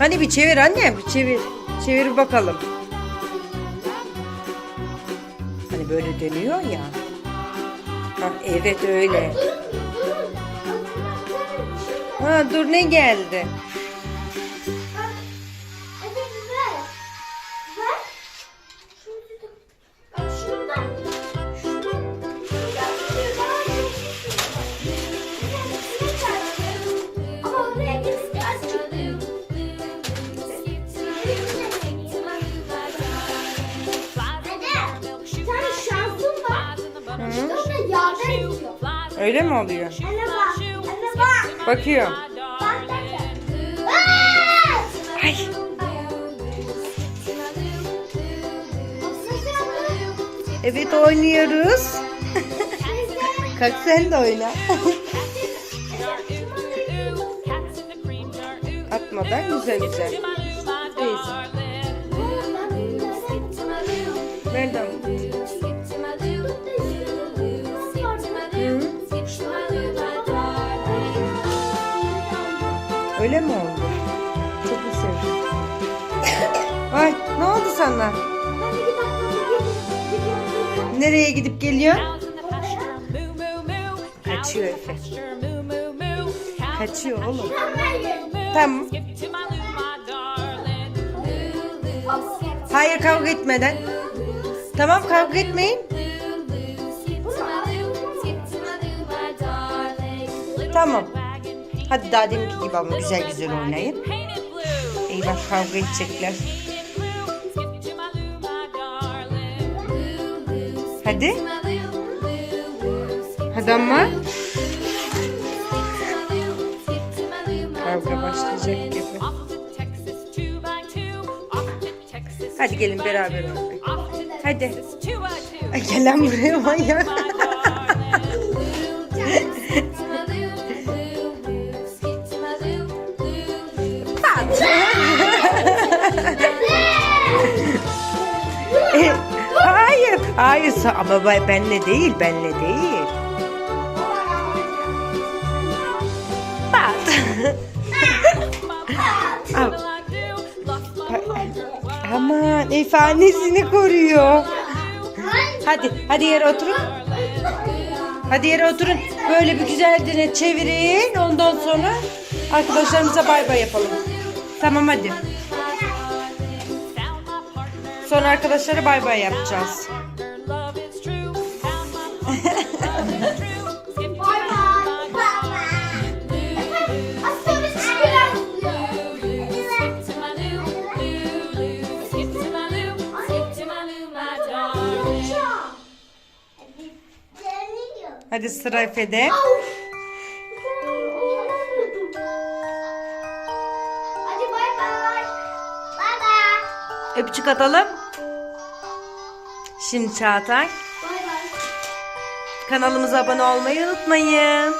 Hani bir çevir anne, bir çevir. Çevir bakalım. Hani böyle dönüyor ya. Ha, evet öyle. Ha dur ne geldi? Öyle mi oluyor? Anne bak. Anne bak. Bakıyorum. Bak bak. Aa! Ay. Evet oynuyoruz. Kalk sen de oyna. Atmadan güzel güzel. Neyse. Nereden? Öyle mi oldu? Çok güzel. Ay ne oldu sana? Nereye gidip geliyor? Kaçıyor Efe. Kaçıyor oğlum. Tamam. Hayır kavga etmeden. Tamam kavga etmeyin. Tamam. Hadi daha deminki gibi ama güzel güzel oynayın. Eyvah kavga edecekler. Hadi. Hadi ama. Kavga başlayacak gibi. Hadi gelin beraber oynayın. Hadi. Ay gel lan buraya manyak. hayır, hayır ama ben- benle değil, benle değil. Al. Aman Efe annesini koruyor. Hadi, hadi yere oturun. Hadi yere oturun. Böyle bir güzelce çevirin. Ondan sonra arkadaşlarımıza bay bay yapalım. Tamam hadi. Sonra arkadaşlara bay bay yapacağız. Hadi sıra Efe'de. Öpücük atalım. Şimdi Çağatay. Bay bay. Kanalımıza abone olmayı unutmayın.